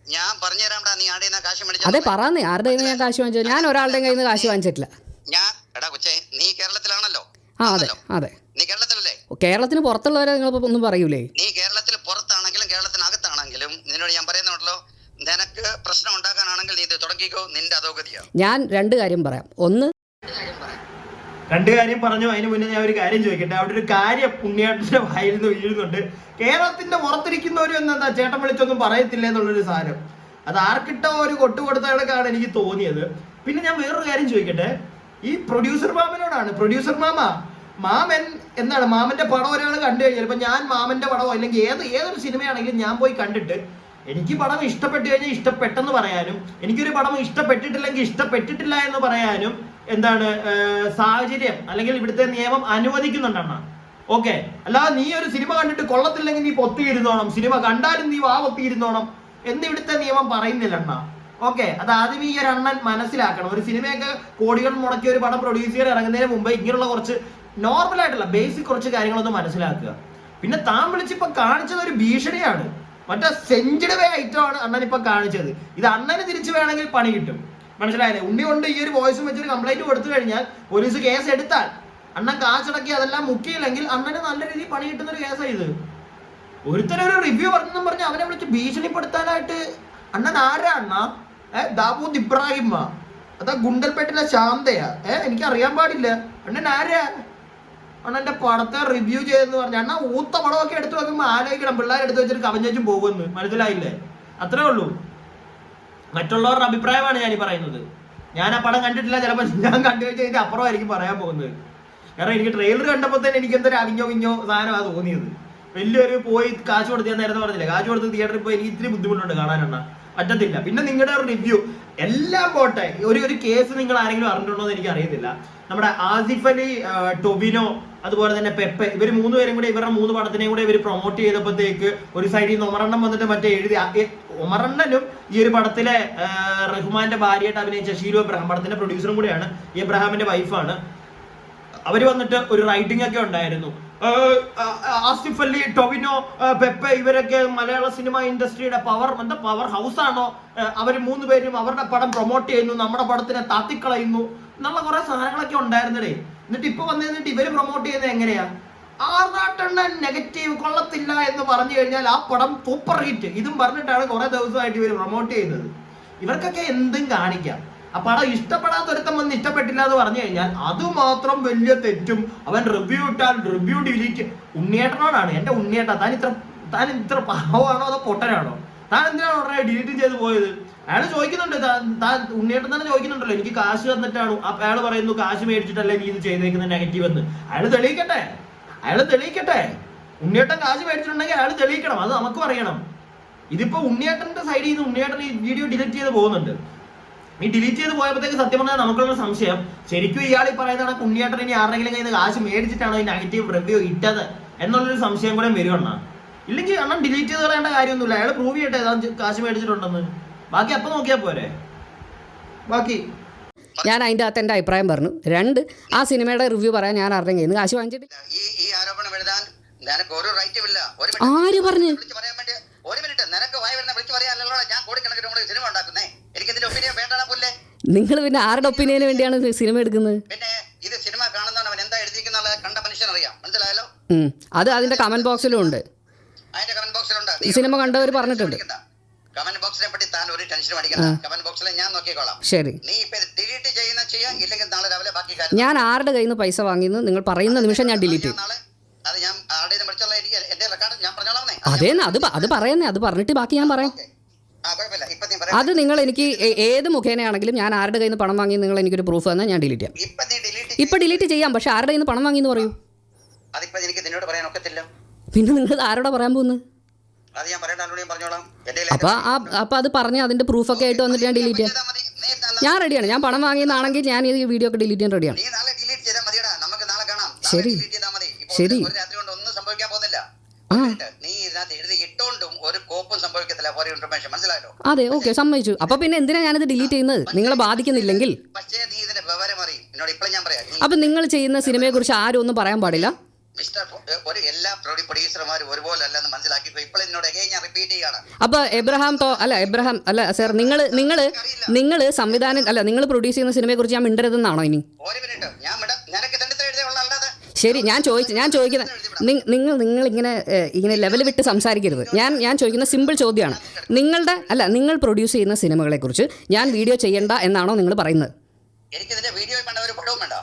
ഞാൻ പറഞ്ഞുതരാംടാ നീ ആരുടെ കയ്യിന്ന് കാശ് അതെ പറഞ്ഞേ പറയാന്നേ ആരുടെ കയ്യിൽ നിന്ന് ഞാൻ കാശ് വാങ്ങിച്ചു ഞാൻ ഒരാളുടെ കയ്യിൽ നിന്ന് കാശ് വാങ്ങിച്ചിട്ടില്ല. ഞാൻ എടാ കൊച്ചേ നീ കേരളത്തിലാണല്ലോ. ആ അതെ അതെ. നീ കേരളത്തിലല്ലേ? കേരളത്തിന് പുറത്തുള്ളവരെ നിങ്ങൾ ഒന്നും പറയൂലേ? നീ കേരളത്തിൽ പുറത്താണെങ്കിലും കേരളത്തിനകത്താണെങ്കിലും നിന്നോട് ഞാൻ നിനക്ക് പ്രശ്നം ഉണ്ടാക്കാനാണെങ്കിൽ നീ ഇത് തുടങ്ങിക്കോ. നിന്റെ അധോഗതിയാണ് ഞാൻ രണ്ട് കാര്യം പറയാം. ഒന്ന് രണ്ട് കാര്യം പറഞ്ഞു. അതിന് മുന്നേ ഞാൻ ഒരു കാര്യം ചോദിക്കട്ടെ. അവിടെ ഒരു കാര്യം പുണ്യാട്ടിന്റെ വായിൽ നിന്ന് വീഴുന്നുണ്ട്. കേരളത്തിന്റെ പുറത്തിരിക്കുന്നവരും എന്നെന്താ ചേട്ടൻ വിളിച്ചൊന്നും പറയത്തില്ല എന്നുള്ളൊരു സാധനം അത് ആർക്കിട്ടോ ഒരു കൊട്ടു കൊടുത്ത കണക്കാണ് എനിക്ക് തോന്നിയത്. പിന്നെ ഞാൻ വേറൊരു കാര്യം ചോദിക്കട്ടെ. ഈ പ്രൊഡ്യൂസർ മാമനോടാണ്. പ്രൊഡ്യൂസർ മാമ മാമൻ എന്താണ്? മാമന്റെ പടം ഒരാൾ കണ്ടു കഴിഞ്ഞാൽ ഇപ്പൊ ഞാൻ മാമന്റെ പടമോ അല്ലെങ്കിൽ ഏത് ഏതൊരു സിനിമയാണെങ്കിലും ഞാൻ പോയി കണ്ടിട്ട് എനിക്ക് പടം ഇഷ്ടപ്പെട്ടു കഴിഞ്ഞാൽ ഇഷ്ടപ്പെട്ടെന്ന് പറയാനും എനിക്കൊരു പടം ഇഷ്ടപ്പെട്ടിട്ടില്ലെങ്കിൽ ഇഷ്ടപ്പെട്ടിട്ടില്ല എന്ന് പറയാനും എന്താണ് സാഹചര്യം അല്ലെങ്കിൽ ഇവിടുത്തെ നിയമം അനുവദിക്കുന്നുണ്ടെന്ന. ഓക്കെ. അല്ലാതെ നീ ഒരു സിനിമ കണ്ടിട്ട് കൊള്ളത്തില്ലെങ്കിൽ നീ പൊത്തിയിരുന്നോണം. സിനിമ കണ്ടാലും നീ വാ പൊത്തിയിരുന്നോണം എന്ന് ഇവിടുത്തെ നിയമം പറയുന്നില്ല അണ്ണ ഓക്കെ. അത് ആദ്യം ഈ ഒരു അണ്ണൻ മനസ്സിലാക്കണം. ഒരു സിനിമയൊക്കെ കോടികൾ മുടക്കിയ ഒരു പടം പ്രൊഡ്യൂസ് ചെയ്യാൻ ഇറങ്ങുന്നതിന് മുമ്പ് ഇങ്ങനെയുള്ള കുറച്ച് നോർമൽ ആയിട്ടുള്ള ബേസിക് കുറച്ച് കാര്യങ്ങളൊന്നും മനസ്സിലാക്കുക. പിന്നെ താൻ വിളിച്ചിപ്പോ കാണിച്ചത് ഒരു ഭീഷണിയാണ്. മറ്റേ സെഞ്ചുറി വേ ഐറ്റം ആണ് അണ്ണൻ ഇപ്പൊ കാണിച്ചത്. ഇത് അണ്ണന് തിരിച്ചു വേണമെങ്കിൽ പണി കിട്ടും. മനസ്സിലായില്ലേ? ഉണ്ണി കൊണ്ട് ഈ ഒരു വോയിസും വെച്ചൊരു കംപ്ലൈന്റ് കൊടുത്തു കഴിഞ്ഞാൽ പോലീസ് കേസ് എടുത്താൽ അണ്ണൻ കാശടക്കി അതെല്ലാം മുക്കിയില്ലെങ്കിൽ അണ്ണന് നല്ല രീതിയിൽ പണി കിട്ടുന്ന ഒരു കേസാണ് ഇത്. ഒരുത്തരൊരു റിവ്യൂ പറഞ്ഞെന്നും പറഞ്ഞ് അവനെ വിളിച്ച് ഭീഷണിപ്പെടുത്താനായിട്ട് അണ്ണൻ ആരാ അണ്ണ? ഏ ദാബൂദ് ഇബ്രാഹിമ. അതാ ഗുണ്ടൽപേട്ടിലെ ശാന്തയാ. ഏഹ് എനിക്ക് അറിയാൻ പാടില്ല. അണ്ണൻ ആരാ? അണ്ണന്റെ പടത്തെ റിവ്യൂ ചെയ്തെന്ന് പറഞ്ഞു. അണ്ണ ഊത്ത പടമൊക്കെ എടുത്തു വെക്കുമ്പോൾ ആലോചിക്കണം. പിള്ളേരെ എടുത്ത് വെച്ചിട്ട് കവഞ്ഞേച്ചും പോകുമെന്ന്. മനസ്സിലായില്ലേ? അത്രേ ഉള്ളൂ. മറ്റുള്ളവരുടെ അഭിപ്രായമാണ് ഞാൻ ഈ പറയുന്നത്. ഞാൻ ആ പടം കണ്ടിട്ടില്ല. ചിലപ്പോൾ ഞാൻ കണ്ടു അതിന്റെ അപ്പുറമായിരിക്കും പറയാൻ പോകുന്നത്. കാരണം എനിക്ക് ട്രെയിലർ കണ്ടപ്പോൾ തന്നെ എനിക്ക് എന്തൊരു അവിഞ്ഞോ വിഞ്ഞോ സാധനമാണ് തോന്നിയത്. വലിയൊരു പോയി കാശ് കൊടുത്ത് ഞാൻ നേരത്തെ പറഞ്ഞില്ലേ? കാശ് കൊടുത്ത് തിയേറ്ററിൽ പോയി എനിക്ക് ഇത്തിരി ബുദ്ധിമുട്ടുണ്ട് കാണാനെണ്ണ പറ്റത്തില്ല. പിന്നെ നിങ്ങളുടെ റിവ്യൂ എല്ലാം പോട്ടെ. ഒരു ഒരു കേസ് നിങ്ങൾ ആരെങ്കിലും അറിഞ്ഞിട്ടുണ്ടോ എന്ന് എനിക്ക് അറിയത്തില്ല നമ്മുടെ ആസിഫ് അലി ടൊബിനോ അതുപോലെ തന്നെ പെപ്പ. ഇവർ മൂന്ന് പേരും കൂടെ ഇവരുടെ മൂന്ന് പടത്തിനെയും കൂടെ ഇവർ പ്രൊമോട്ട് ചെയ്തപ്പോഴത്തേക്ക് ഒരു സൈഡിൽ നിന്ന് ഒമറണ്ണം വന്നിട്ട് മറ്റേ എഴുതി. ഒമറണ്ണനും ഈ ഒരു പടത്തിലെ റഹ്മാന്റെ ഭാര്യയായിട്ട് അഭിനയിച്ച ഷീലു എബ്രഹാം പടത്തിന്റെ പ്രൊഡ്യൂസറും കൂടെയാണ്. എബ്രഹാമിന്റെ വൈഫാണ് അവർ വന്നിട്ട് ഒരു റൈറ്റിംഗ് ഒക്കെ ഉണ്ടായിരുന്നു. ആസിഫ് അലി ടൊവിനോ പെപ്പ ഇവരൊക്കെ മലയാള സിനിമ ഇൻഡസ്ട്രിയുടെ പവർ എന്താ പവർ ഹൗസ് ആണോ? അവർ മൂന്ന് പേരും അവരുടെ പടം പ്രൊമോട്ട് ചെയ്യുന്നു നമ്മുടെ പടത്തിനെ താത്തിക്കളയുന്നു എന്നുള്ള കുറെ സാധനങ്ങളൊക്കെ ഉണ്ടായിരുന്നടേ എന്നിട്ട് ഇപ്പൊ വന്നു കഴിഞ്ഞിട്ട് ഇവർ പ്രൊമോട്ട് ചെയ്യുന്നത് എങ്ങനെയാ? ആറാട്ടെണ്ണൻ നെഗറ്റീവ് കൊള്ളത്തില്ല എന്ന് പറഞ്ഞു കഴിഞ്ഞാൽ ആ പടം സൂപ്പർ ഹിറ്റ് ഇതും പറഞ്ഞിട്ടാണ് കുറെ ദിവസമായിട്ട് ഇവർ പ്രൊമോട്ട് ചെയ്യുന്നത്. ഇവർക്കൊക്കെ എന്തും കാണിക്കാം. ആ പടം ഇഷ്ടപ്പെടാത്ത ഒരുത്തം വന്ന് ഇഷ്ടപ്പെട്ടില്ല എന്ന് പറഞ്ഞു കഴിഞ്ഞാൽ അതുമാത്രം വലിയ തെറ്റും. അവൻ റിവ്യൂ ഇട്ടാൽ റിവ്യൂ ഡിലീറ്റ് ഉണ്ണിയേട്ടനോടാണ്. എന്റെ ഉണ്ണിയേട്ട താൻ ഇത്ര താൻ ഇത്ര പാവമാണോ അതോ പൊട്ടനാണോ? താൻ എന്തിനാണ് ഉടനെ ഡിലീറ്റ് ചെയ്ത് പോയത്? അയാൾ ചോദിക്കുന്നുണ്ട് ഉണ്ണിയേട്ടൻ തന്നെ ചോദിക്കുന്നുണ്ടല്ലോ എനിക്ക് കാശ് തന്നിട്ടാണ് അയാൾ പറയുന്നു കാശ് മേടിച്ചിട്ടല്ലേ നീ ഇത് ചെയ്തേക്കുന്ന നെഗറ്റീവ് എന്ന്. അയാൾ തെളിയിക്കട്ടെ അയാൾ തെളിയിക്കട്ടെ. ഉണ്ണിയേട്ടൻ കാശ് മേടിച്ചിട്ടുണ്ടെങ്കിൽ അയാൾ തെളിയിക്കണം അത് നമുക്കും അറിയണം. ഇതിപ്പോ ഉണ്ണിയേട്ടന്റെ സൈഡിൽ നിന്ന് ഉണ്ണിയേട്ടൻ ഈ വീഡിയോ ഡിലീറ്റ് ചെയ്ത് പോകുന്നുണ്ട്. ഈ ഡിലീറ്റ് ചെയ്ത് പോയപ്പോഴത്തേക്ക് സത്യം പറഞ്ഞാൽ നമുക്കുള്ള സംശയം ശരിക്കും ഇയാൾ ഈ പറയുന്ന കണക്ക് ഉണ്ണിയേട്ടൻ ഇനി ആരുടെങ്കിലും കയ്യിൽ നിന്ന് കാശ് മേടിച്ചിട്ടാണോ ഈ നെഗറ്റീവ് റിവ്യൂ ഇട്ടത് എന്നുള്ളൊരു സംശയം കൂടെ വരുവണ്ണ ഇല്ലെങ്കിൽ അണ്ണൻ ഡിലീറ്റ് ചെയ്ത് കളയേണ്ട കാര്യമൊന്നുമില്ല അയാൾ പ്രൂവ് ചെയ്യട്ടെ കാശ് മേടിച്ചിട്ടുണ്ടെന്ന്. ബാക്കി അപ്പൊ നോക്കിയാൽ പോരെ. ബാക്കി. ഞാൻ അതിന്റെ അകത്ത് എന്റെ അഭിപ്രായം പറഞ്ഞു. രണ്ട് ആ സിനിമയുടെ റിവ്യൂ പറയാൻ ഞാൻ ആരുടെയും കയ്യിൽ നിന്ന് കാശ് വാങ്ങിച്ചിട്ട് ഈ ഈ ആരോപണം എഴുതാൻ നിനക്ക് ഒരു റൈറ്റും ഇല്ല. ഒരു ആര് പറഞ്ഞു? വിളിച്ച് പറയാൻ വേണ്ടി ഒരു മിനിറ്റ് നിനക്ക് വായി വരുന്ന വിളിച്ച് പറയാനല്ലോ ഞാൻ കോടിക്കണക്കിന് നമ്മുടെ സിനിമ ഉണ്ടാക്കുന്നേ. എനിക്ക് ഇതിന്റെ ഒപ്പീനിയൻ വേണ്ടാ പുല്ലേ? നിങ്ങൾ പിന്നെ ആരുടെ ഒപ്പീനിയന് വേണ്ടിയാണ് സിനിമ എടുക്കുന്നത്? പിന്നെ ഇത് സിനിമ കാണുന്നവൻ അവൻ എന്താ കണ്ട മനുഷ്യൻ അറിയാം. മനസ്സിലായല്ലോ? അത് അതിന്റെ കമന്റ് ബോക്സിലും ഉണ്ട്. അതിന്റെ കമന്റ് ബോക്സിലുണ്ട് ഈ സിനിമ കണ്ടവർ പറഞ്ഞിട്ടുണ്ട്. കമന്റ് ബോക്സിനെ പറ്റി ടെൻഷൻ അടിക്കണ്ട. കമന്റ് ബോക്സിൽ ഞാൻ നോക്കിക്കോളാം. ശരി. നീ ഇപ്പൊ ഡിലീറ്റ് ചെയ്യുന്ന ചെയ്യാം ഇല്ലെങ്കിൽ നാളെ രാവിലെ ബാക്കി കാര്യം ഞാൻ ആരുടെ കയ്യിൽ നിന്ന് പൈസ വാങ്ങിയെന്ന് നിങ്ങൾ പറയുന്ന നിമിഷം ഞാൻ ഡിലീറ്റ് ചെയ്യും. നാളെ അത് ഞാൻ എനിക്ക് എന്റെ റെക്കോർഡ് ഞാൻ അതേന്ന് അത് പ- അത് പറയുന്നേ അത് പറഞ്ഞിട്ട് ബാക്കി ഞാൻ പറയാം. ആ കുഴപ്പമില്ല. ഇപ്പൊ നീ പറയാം. അത് നിങ്ങൾ എനിക്ക് ഏ- ഏത് മുഖേനയാണെങ്കിലും ഞാൻ ആരുടെ കയ്യിൽ നിന്ന് പണം വാങ്ങി നിങ്ങൾ എനിക്കൊരു പ്രൂഫ് തന്നാൽ ഞാൻ ഡിലീറ്റ് ചെയ്യാം. ഇപ്പൊ നീ ഡിലീറ്റ് ഇപ്പം ഡിലീറ്റ് ചെയ്യാം പക്ഷെ ആരുടെ കയ്യിൽ നിന്ന് പണം വാങ്ങി എന്ന് പറയൂ? അതിപ്പോ എനിക്ക് നിന്നോട് പറയാൻ ഒക്കത്തില്ല. പിന്നെ നിങ്ങൾ ആരോടാ പറയാൻ പോകുന്നത്? അത് ഞാൻ പറയേണ്ട ആളോട് ഞാൻ പറഞ്ഞോളാം. എന്റെ അപ്പോൾ ആ അപ്പോൾ അത് പറഞ്ഞ് പ്രൂഫ് പ്രൂഫൊക്കെ ആയിട്ട് വന്നിട്ട് ഞാൻ ഡിലീറ്റ് ചെയ്യാം. നീ ഞാൻ റെഡിയാണ് ഞാൻ പണം വാങ്ങിയതാണെങ്കിൽ ഞാൻ ഈ വീഡിയോ ഒക്കെ ഡിലീറ്റ് ചെയ്യാൻ റെഡിയാണ് നീ നാളെ ഡിലീറ്റ് ചെയ്താൽ മതിയടാ. നമുക്ക് നാളെ കാണാം. നാളെ ശരി. ചെയ്താൽ മതി. ഇപ്പൊ ശരി. ഒരു രാത്രി കൊണ്ട് ഒന്നും സംഭവിക്കാൻ പോകുന്നില്ല. ആ. നീ ഇതിനകത്ത് എഴുതി ഇട്ടോണ്ടും ഒരു കോപ്പും സംഭവിക്കത്തില്ല. ഫോർ ഇൻഫർമേഷൻ മനസ്സിലായല്ലോ? അതെ ഓക്കെ സമ്മതിച്ചു. അപ്പൊ പിന്നെ എന്തിനാ ഞാനിത് ഡിലീറ്റ് ചെയ്യുന്നത്? നിങ്ങളെ ബാധിക്കുന്നില്ലെങ്കിൽ. പക്ഷേ നീ ഇതിന്റെ വിവരം അറിയും. എന്നോട് ഇപ്പോഴും ഞാൻ പറയാം. നീ അപ്പം നിങ്ങൾ ചെയ്യുന്ന സിനിമയെ കുറിച്ച് ആരും ഒന്നും പറയാൻ പാടില്ല. മിസ്റ്റർ ഒരു എല്ലാ അപ്പോൾ എബ്രഹാം തോ അല്ല എബ്രഹാം അല്ല സർ നിങ്ങൾ നിങ്ങൾ നിങ്ങൾ സംവിധാനം അല്ല നിങ്ങൾ പ്രൊഡ്യൂസ് ചെയ്യുന്ന സിനിമയെ കുറിച്ച് ഞാൻ മിണ്ടരുതെന്നാണോ ഇനി? ശരി ഞാൻ ചോദിച്ചു ഞാൻ ചോദിക്കുന്ന നിങ്ങൾ നിങ്ങൾ ഇങ്ങനെ ഇങ്ങനെ ലെവൽ വിട്ട് സംസാരിക്കരുത്. ഞാൻ ഞാൻ ചോദിക്കുന്ന സിമ്പിൾ ചോദ്യമാണ്. നിങ്ങളുടെ അല്ല നിങ്ങൾ പ്രൊഡ്യൂസ് ചെയ്യുന്ന സിനിമകളെക്കുറിച്ച് ഞാൻ വീഡിയോ ചെയ്യണ്ട എന്നാണോ നിങ്ങൾ പറയുന്നത്?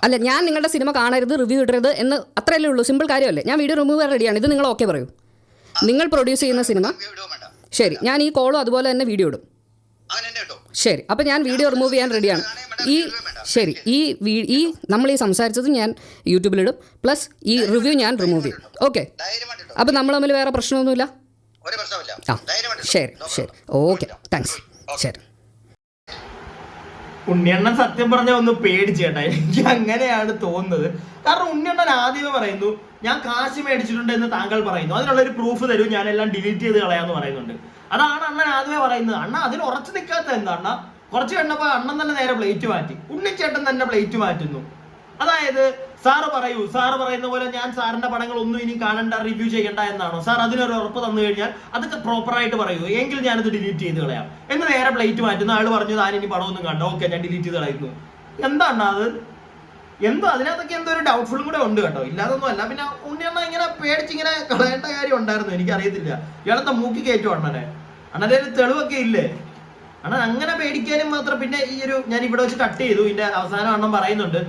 അല്ല ഞാൻ നിങ്ങളുടെ സിനിമ കാണരുത് റിവ്യൂ ഇടരുത് എന്ന് അത്രയല്ലേ ഉള്ളൂ. സിമ്പിൾ കാര്യമല്ലേ? ഞാൻ വീഡിയോ റിമൂവ് ചെയ്യാൻ റെഡിയാണ് ഇത് നിങ്ങൾ ഓക്കെ പറയൂ. നിങ്ങൾ പ്രൊഡ്യൂസ് ചെയ്യുന്ന സിനിമ ശരി ഞാൻ ഈ കോളും അതുപോലെ തന്നെ വീഡിയോ ഇടും. ശരി അപ്പൊ ഞാൻ വീഡിയോ റിമൂവ് ചെയ്യാൻ റെഡിയാണ് ഈ ശരി ഈ ഈ നമ്മൾ ഈ സംസാരിച്ചത് ഞാൻ യൂട്യൂബിലിടും പ്ലസ് ഈ റിവ്യൂ ഞാൻ റിമൂവ് ചെയ്യും. ഓക്കെ അപ്പൊ അപ്പോൾ നമ്മൾ തമ്മിൽ വേറെ പ്രശ്നമൊന്നുമില്ല? ആ ധൈര്യമായിട്ട് ശരി ശരി. ഓക്കെ താങ്ക്സ് ശരി. ഉണ്ണിയണ്ണൻ സത്യം പറഞ്ഞ ഒന്ന് പേടിച്ചേട്ടാ എനിക്ക് അങ്ങനെയാണ് തോന്നുന്നത്. കാരണം ഉണ്ണിയണ്ണൻ ആദ്യമേ പറയുന്നു ഞാൻ കാശ് മേടിച്ചിട്ടുണ്ട് എന്ന് താങ്കൾ പറയുന്നു. അതിനുള്ള ഒരു പ്രൂഫ് തരും. ഞാൻ എല്ലാം ഡിലീറ്റ് ചെയ്ത് കളയാന്ന് പറയുന്നുണ്ട്. അതാണ് അണ്ണൻ ആദ്യമേ പറയുന്നത്. അണ്ണ അതിൽ ഉറച്ചു നിൽക്കാത്ത എന്താ അണ്ണ? കുറച്ച് കണ്ടപ്പോ അണ്ണൻ തന്നെ നേരെ പ്ലേറ്റ് മാറ്റി. ഉണ്ണിച്ചേട്ടൻ തന്നെ പ്ലേറ്റ് മാറ്റുന്നു. അതായത് സാറ് പറയൂ. സാറ് പറയുന്ന പോലെ ഞാൻ സാറിന്റെ പടങ്ങൾ ഒന്നും ഇനി കാണണ്ട റിവ്യൂ ചെയ്യണ്ട എന്നാണോ? സാർ അതിനൊരു ഉറപ്പ് തന്നു കഴിഞ്ഞാൽ അതൊക്കെ പ്രോപ്പർ ആയിട്ട് പറയൂ. എങ്കിൽ ഞാനത് ഡിലീറ്റ് ചെയ്ത് കളയാം. എന്ന് നേരെ പ്ലേറ്റ് മാറ്റുന്നു ആൾ പറഞ്ഞു താൻ ഇനി പടമൊന്നും കണ്ട ഓക്കെ ഞാൻ ഡിലീറ്റ് ചെയ്ത് കളയുന്നു. എന്താണ് അത്? എന്തോ അതിനകത്തൊക്കെ എന്തോ ഒരു ഡൗട്ട്ഫുള്ളും കൂടെ ഉണ്ട് കേട്ടോ. ഇല്ലാതൊന്നും അല്ല പിന്നെ ഉണ്ണിയണ്ണ ഇങ്ങനെ പേടിച്ച് ഇങ്ങനെ കളയേണ്ട കാര്യം ഉണ്ടായിരുന്നു. എനിക്കറിയത്തില്ല. ഇയാളത്തെ മൂക്കി കയറ്റും അണ്ണനെ? അണ്ണന്റെ ഒരു തെളിവൊക്കെ ഇല്ലേ? അണ്ണൻ അങ്ങനെ പേടിക്കാനും മാത്രം പിന്നെ ഈ ഒരു ഞാൻ ഇവിടെ വെച്ച് കട്ട് ചെയ്തു. ഇതിന്റെ അവസാനം അണ്ണൻ പറയുന്നുണ്ട്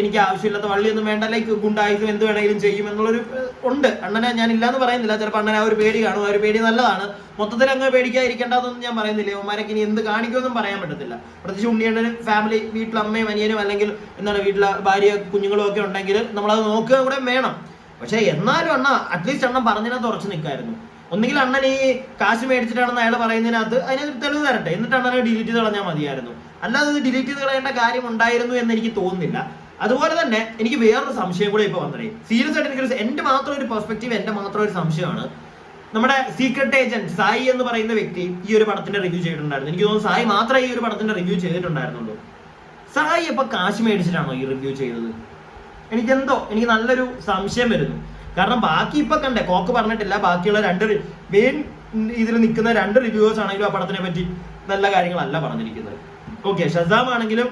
എനിക്ക് ആവശ്യമില്ലാത്ത വള്ളിയൊന്നും വേണ്ട. ലൈക്ക് ഗുണ്ടായുസം എന്ത് വേണമെങ്കിലും ചെയ്യും എന്നുള്ളൊരു ഉണ്ട്. അണ്ണനെ ഞാൻ ഇല്ലാന്ന് പറയുന്നില്ല. ചിലപ്പോൾ അണ്ണനെ ആ ഒരു പേടി കാണും. ആ ഒരു പേടി നല്ലതാണ്. മൊത്തത്തിൽ അങ്ങ് പേടിക്കാതിരിക്കേണ്ടതൊന്നും ഞാൻ പറയുന്നില്ല. ഇവന്മാരൊക്കെ ഇനി എന്ത് കാണിക്കുമെന്നും പറയാൻ പറ്റത്തില്ല. പ്രത്യേകിച്ച് ഉണ്ണിയണ്ണന് ഫാമിലി വീട്ടിൽ അമ്മയും അനിയനും അല്ലെങ്കിൽ എന്താണ് വീട്ടിലെ ഭാര്യ കുഞ്ഞുങ്ങളും ഒക്കെ ഉണ്ടെങ്കിൽ നമ്മളത് നോക്കുക കൂടെ വേണം. പക്ഷെ എന്നാലും അണ്ണ അറ്റ്ലീസ്റ്റ് അണ്ണൻ പറഞ്ഞതിനകത്ത് ഉറച്ചു നിൽക്കായിരുന്നു ഒന്നുകിൽ അണ്ണൻ ഈ കാശ് മേടിച്ചിട്ടാണെന്ന് അയാൾ പറയുന്നതിനകത്ത് അതിനൊരു തെളിവ് തരട്ടെ. എന്നിട്ട് അണ്ണനെ ഡിലീറ്റ് ചെയ്ത് കളഞ്ഞാൽ മതിയായിരുന്നു. അല്ലാതെ ഡിലീറ്റ് ചെയ്ത് കളയേണ്ട കാര്യം ഉണ്ടായിരുന്നു എന്ന് എനിക്ക് തോന്നുന്നില്ല. അതുപോലെ തന്നെ എനിക്ക് വേറൊരു സംശയം കൂടെ ഇപ്പൊ വന്നേ സീരിയസ് ആയിട്ട് എനിക്കൊരു എന്റെ മാത്രം ഒരു പെർസ്പെക്റ്റീവ് എന്റെ മാത്രം ഒരു സംശയമാണ്. നമ്മുടെ സീക്രട്ട് ഏജന്റ് സായി എന്ന് പറയുന്ന വ്യക്തി ഈ ഒരു പടത്തിന്റെ റിവ്യൂ ചെയ്തിട്ടുണ്ടായിരുന്നു. എനിക്ക് തോന്നുന്നു സായി മാത്രമേ ഈ ഒരു പടത്തിന്റെ റിവ്യൂ ചെയ്തിട്ടുണ്ടായിരുന്നുള്ളൂ. സായി ഇപ്പൊ കാശ് മേടിച്ചിട്ടാണോ ഈ റിവ്യൂ ചെയ്തത്? എനിക്ക് എന്തോ എനിക്ക് നല്ലൊരു സംശയം വരുന്നു. കാരണം ബാക്കി ഇപ്പൊ കണ്ടേ കോക്ക് പറഞ്ഞിട്ടില്ല. ബാക്കിയുള്ള രണ്ട് മെയിൻ ഇതിൽ നിൽക്കുന്ന രണ്ട് റിവ്യൂവേഴ്സ് ആണെങ്കിലും ആ പടത്തിനെ പറ്റി നല്ല കാര്യങ്ങളല്ല പറഞ്ഞിരിക്കുന്നത്. ഓക്കെ ഷസാം ആണെങ്കിലും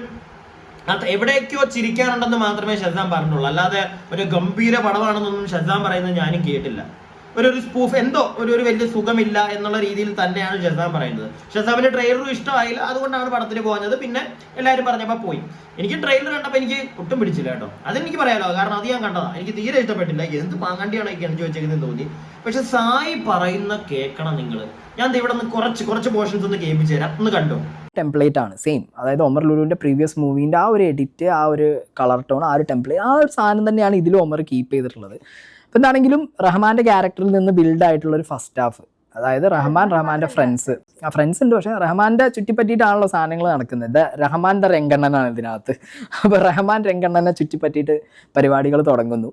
എവിടെയൊക്കെയോ ചിരിക്കാനുണ്ടെന്ന് മാത്രമേ ഷസാം പറഞ്ഞുള്ളൂ. അല്ലാതെ ഒരു ഗംഭീര പടമാണെന്നൊന്നും ഷസാം പറയുന്നത് ഞാനും കേട്ടില്ല. ഒരു ഒരു സ്പൂഫ് എന്തോ ഒരു ഒരു വലിയ സുഖമില്ല എന്നുള്ള രീതിയിൽ തന്നെയാണ് ഷസാം പറയുന്നത്. ഷസാമിന്റെ ട്രെയിലറും ഇഷ്ടമായില്ല അതുകൊണ്ടാണ് പടത്തിന് പോകുന്നത് പിന്നെ എല്ലാവരും പറഞ്ഞപ്പോൾ പോയി. എനിക്ക് ട്രെയിലർ കണ്ടപ്പോൾ എനിക്ക് ഒട്ടും പിടിച്ചില്ല കേട്ടോ. അതെനിക്ക് പറയാലോ കാരണം അത് ഞാൻ കണ്ടതാ. എനിക്ക് തീരെ ഇഷ്ടപ്പെട്ടില്ല. എന്ത് പാങ്ങണ്ടിയാണ് ഈ കിണച്ചു വെച്ചേക്കുന്നത് തോന്നി. പക്ഷെ സായി പറയുന്ന കേൾക്കണം നിങ്ങൾ ഞാൻ ഇവിടെ നിന്ന് കുറച്ച് കുറച്ച് പോർഷൻസ് ഒന്ന് കേൾപ്പിച്ചു തരാം. ഒന്ന് കണ്ടോ? ടെംപ്ലേറ്റ് ആണ്. സെയിം അതായത് ഒമർ ലുലുവിന്റെ പ്രീവിയസ് മൂവീന്റെ ആ ഒരു എഡിറ്റ് ആ ഒരു കളർ ടോൺ ആ ഒരു ടെംപ്ലേറ്റ് ആ ഒരു സാധനം തന്നെയാണ് ഇതിലും ഒമർ കീപ്പ് ചെയ്തിട്ടുള്ളത്. അപ്പോൾ എന്താണെങ്കിലും റഹ്മാന്റെ ക്യാരക്ടറിൽ നിന്ന് ബിൽഡ് ആയിട്ടുള്ള ഒരു ഫസ്റ്റ് ഹാഫ് അതായത് റഹ്മാൻ റഹ്മാന്റെ ഫ്രണ്ട്സ് ആ ഫ്രണ്ട്സ് ഉണ്ട് പക്ഷേ റഹ്മാന്റെ ചുറ്റിപ്പറ്റിയിട്ടാണല്ലോ സാധനങ്ങൾ നടക്കുന്നത്. റഹ്മാന്റെ രംഗണ്ണനാണ് ഇതിനകത്ത്. അപ്പോൾ റഹ്മാൻ രംഗണ്ണനെ ചുറ്റിപ്പറ്റിയിട്ട് പരിപാടികൾ തുടങ്ങുന്നു.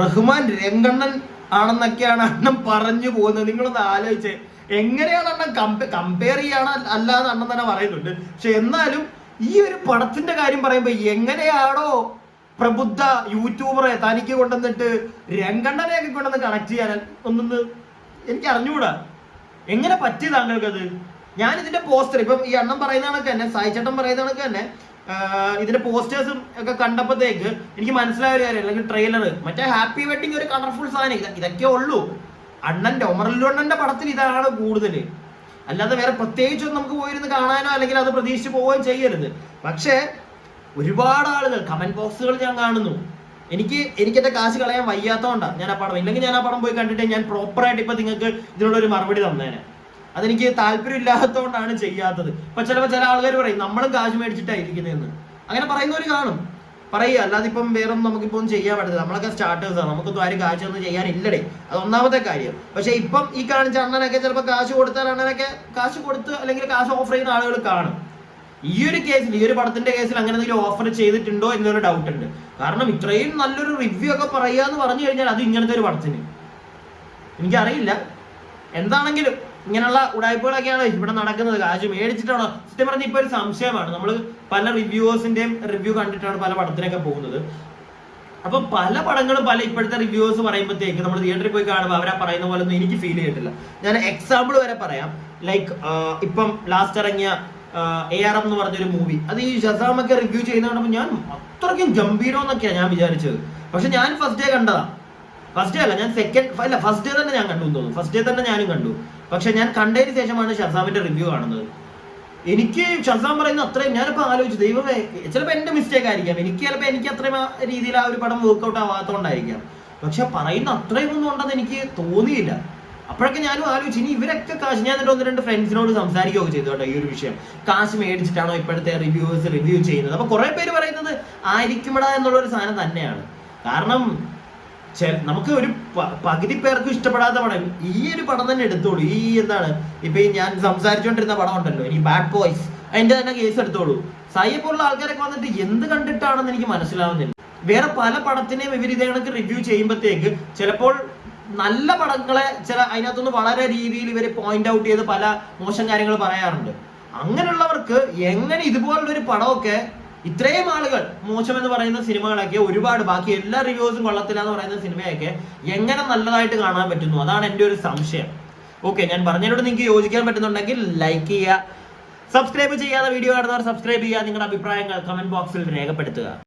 റഹ്മാൻ രംഗണ്ണൻ ആണെന്നൊക്കെയാണ് അണ്ണം പറഞ്ഞു പോകുന്നത്. നിങ്ങളൊന്ന് ആലോചിച്ച്. എങ്ങനെയാണ് അണ്ണൻ കമ്പയർ ചെയ്യാണ് അല്ലാന്ന് അണ്ണൻ തന്നെ പറയുന്നുണ്ട്. പക്ഷെ എന്നാലും ഈ ഒരു പടത്തിന്റെ കാര്യം പറയുമ്പോ എങ്ങനെയാണോ പ്രബുദ്ധ യൂട്യൂബറെ തനിക്ക് കൊണ്ടുവന്നിട്ട് രംഗണ്ണനെയൊക്കെ കൊണ്ടുവന്ന് കണക്ട് ചെയ്യാൻ ഒന്നൊന്ന് എനിക്ക് അറിഞ്ഞുകൂടാ? എങ്ങനെ പറ്റി താങ്കൾക്കത്? ഞാൻ ഇതിന്റെ പോസ്റ്റർ ഇപ്പം ഈ അണ്ണൻ പറയുന്ന കണക്ക് തന്നെ സായിച്ചേട്ടൻ പറയുന്ന കണക്ക് തന്നെ ഇതിന്റെ പോസ്റ്റേഴ്സും ഒക്കെ കണ്ടപ്പോഴത്തേക്ക് എനിക്ക് മനസ്സിലായ ഒരു കാര്യം അല്ലെങ്കിൽ ട്രെയിലർ മറ്റേ ഹാപ്പി വെഡിങ് ഒരു കളർഫുൾ സാധനം ഇത് ഇതൊക്കെ ഉള്ളൂ. അണ്ണന്റെ ഒമറല്ലുണ്ണന്റെ പടത്തിൽ ഇതാണ് കൂടുതൽ. അല്ലാതെ വേറെ പ്രത്യേകിച്ചൊന്നും നമുക്ക് പോയിരുന്ന് കാണാനോ അല്ലെങ്കിൽ അത് പ്രതീക്ഷിച്ച് പോവുകയും ചെയ്യരുത്. പക്ഷേ ഒരുപാട് ആളുകൾ കമന്റ് ബോക്സുകൾ ഞാൻ കാണുന്നു. എനിക്ക് എനിക്ക് എന്റെ കാശ് കളയാൻ വയ്യാത്തതുകൊണ്ടാണ് ഞാൻ ആ പടം ഇല്ലെങ്കിൽ ഞാൻ ആ പടം പോയി കണ്ടിട്ട് ഞാൻ പ്രോപ്പറായിട്ട് ഇപ്പൊ നിങ്ങൾക്ക് ഇതിനുള്ള ഒരു മറുപടി തന്നേനെ. അതെനിക്ക് താല്പര്യം ഇല്ലാത്തതുകൊണ്ടാണ് ചെയ്യാത്തത്. ഇപ്പം ചിലപ്പോൾ ചില ആൾക്കാർ പറയും നമ്മളും കാശ് മേടിച്ചിട്ടാണ് ഇരിക്കുന്നതെന്ന് അങ്ങനെ പറയുന്നവർ കാണും. പറയുക. അല്ലാതെ ഇപ്പം വേറൊന്നും നമുക്കിപ്പം ചെയ്യാൻ പറ്റത്തില്ല. നമ്മളൊക്കെ സ്റ്റാർട്ടേഴ്സാണ് നമുക്കൊന്നും ആരും കാശ് ഒന്നും ചെയ്യാനില്ലടേ. അത് ഒന്നാമത്തെ കാര്യം. പക്ഷേ ഇപ്പം ഈ കാണിച്ച അണ്ണനൊക്കെ ചിലപ്പോൾ കാശ് കൊടുത്താൽ അണ്ണനൊക്കെ കാശ് കൊടുത്ത് അല്ലെങ്കിൽ കാശ് ഓഫർ ചെയ്യുന്ന ആളുകൾ കാണും. ഈ ഒരു കേസിൽ ഈ ഒരു പടത്തിന്റെ കേസിൽ അങ്ങനെ എന്തെങ്കിലും ഓഫർ ചെയ്തിട്ടുണ്ടോ എന്നൊരു ഡൗട്ട് ഉണ്ട്. കാരണം ഇത്രയും നല്ലൊരു റിവ്യൂ ഒക്കെ പറയുക എന്ന് പറഞ്ഞു കഴിഞ്ഞാൽ അത് ഇങ്ങനത്തെ ഒരു പടത്തിന്. എനിക്കറിയില്ല. എന്താണെങ്കിലും ഇങ്ങനെയുള്ള ഉടായ്പകളൊക്കെയാണ് ഇവിടെ നടക്കുന്നത്. കാശ് മേടിച്ചിട്ടാണോ? സത്യം പറഞ്ഞ ഇപ്പൊ ഒരു സംശയമാണ്. നമ്മൾ പല റിവ്യൂവേഴ്സിന്റെയും റിവ്യൂ കണ്ടിട്ടാണ് പല പടത്തിനൊക്കെ പോകുന്നത്. അപ്പൊ പല പടങ്ങളും പല ഇപ്പോഴത്തെ റിവ്യൂസ് പറയുമ്പോഴത്തേക്ക് നമ്മൾ തിയേറ്ററിൽ പോയി കാണുമ്പോൾ അവരാ പറയുന്ന പോലെ ഒന്നും എനിക്ക് ഫീൽ ചെയ്തിട്ടില്ല. ഞാൻ എക്സാമ്പിൾ വരെ പറയാം. ലൈക്ക് ഇപ്പം ലാസ്റ്റ് ഇറങ്ങിയ എ ആർ എം എന്ന് പറഞ്ഞൊരു മൂവി അത് ഈ ഷസാമൊക്കെ റിവ്യൂ ചെയ്യുന്ന കണ്ടപ്പോൾ ഞാൻ അത്രയ്ക്കും ഗംഭീരം എന്നൊക്കെയാണ് ഞാൻ വിചാരിച്ചത്. പക്ഷെ ഞാൻ ഫസ്റ്റ് ഡേ കണ്ടതാ. ഫസ്റ്റ് ഡേ അല്ല ഞാൻ സെക്കൻഡ് അല്ല ഫസ്റ്റ് ഡേ തന്നെ ഞാൻ കണ്ടു തോന്നുന്നു. ഫസ്റ്റ് ഡേ തന്നെ ഞാനും കണ്ടു. പക്ഷെ ഞാൻ കണ്ടതിന് ശേഷമാണ് ഷസാമിന്റെ റിവ്യൂ കാണുന്നത്. എനിക്ക് ഷസാം പറയുന്ന അത്രയും ഞാനിപ്പോ ആലോചിച്ചു ദൈവമേ ചിലപ്പോൾ എന്റെ മിസ്റ്റേക്ക് ആയിരിക്കാം. എനിക്ക് ചിലപ്പോൾ എനിക്ക് അത്രയും രീതിയിൽ ആ ഒരു പടം വർക്ക്ഔട്ട് ആവാത്തതുകൊണ്ടായിരിക്കാം പക്ഷെ പറയുന്ന അത്രയും ഒന്നും ഉണ്ടെന്ന് എനിക്ക് തോന്നിയില്ല. അപ്പോഴൊക്കെ ഞാനും ആലോചിച്ചു ഇനി ഇവരൊക്കെ കാശ് ഞാൻ എന്നിട്ട് ഒന്ന് രണ്ട് ഫ്രണ്ട്സിനോട് സംസാരിക്കുകയൊക്കെ ചെയ്തു കേട്ടോ ഈ ഒരു വിഷയം. കാശ് മേടിച്ചിട്ടാണോ ഇപ്പോഴത്തെ റിവ്യൂവേഴ്സ് റിവ്യൂ ചെയ്യുന്നത്? അപ്പൊ കുറെ പേര് പറയുന്നത് ആയിരിക്കുമടാ എന്നുള്ള ഒരു സാധനം തന്നെയാണ്. കാരണം നമുക്ക് ഒരു പകുതി പേർക്കും ഇഷ്ടപ്പെടാത്ത പടം. ഈ ഒരു പടം തന്നെ എടുത്തോളൂ. ഈ എന്താണ് ഇപ്പൊ ഈ ഞാൻ സംസാരിച്ചുകൊണ്ടിരുന്ന പടം ഉണ്ടല്ലോ. ഈ ബാഡ് ബോയ്സ് അതിന്റെ തന്നെ കേസ് എടുത്തോളൂ. സായിയെ പോലുള്ള ആൾക്കാരൊക്കെ വന്നിട്ട് എന്ത് കണ്ടിട്ടാണെന്ന് എനിക്ക് മനസ്സിലാവുന്നില്ല. വേറെ പല പടത്തിനെയും ഇവർ കണക്ക് റിവ്യൂ ചെയ്യുമ്പോഴത്തേക്ക് ചിലപ്പോൾ നല്ല പടങ്ങളെ ചില അതിനകത്തുനിന്ന് വളരെ രീതിയിൽ ഇവർ പോയിന്റ് ഔട്ട് ചെയ്ത് പല മോശം കാര്യങ്ങൾ പറയാറുണ്ട്. അങ്ങനെയുള്ളവർക്ക് എങ്ങനെ ഇതുപോലുള്ള ഒരു പടമൊക്കെ ഇത്രയും ആളുകൾ മോശമെന്ന് പറയുന്ന സിനിമകളൊക്കെ ഒരുപാട്. ബാക്കി എല്ലാ റിവ്യൂസും കൊള്ളത്തില്ല എന്ന് പറയുന്ന സിനിമയൊക്കെ എങ്ങനെ നല്ലതായിട്ട് കാണാൻ പറ്റുന്നു? അതാണ് എന്റെ ഒരു സംശയം. ഓക്കെ ഞാൻ പറഞ്ഞതിനോട് നിങ്ങൾക്ക് യോജിക്കാൻ പറ്റുന്നുണ്ടെങ്കിൽ ലൈക്ക് ചെയ്യുക. സബ്സ്ക്രൈബ് ചെയ്യാതെ വീഡിയോ കാണുന്നവർ സബ്സ്ക്രൈബ് ചെയ്യുക. നിങ്ങളുടെ അഭിപ്രായങ്ങൾ കമന്റ് ബോക്സിൽ രേഖപ്പെടുത്തുക.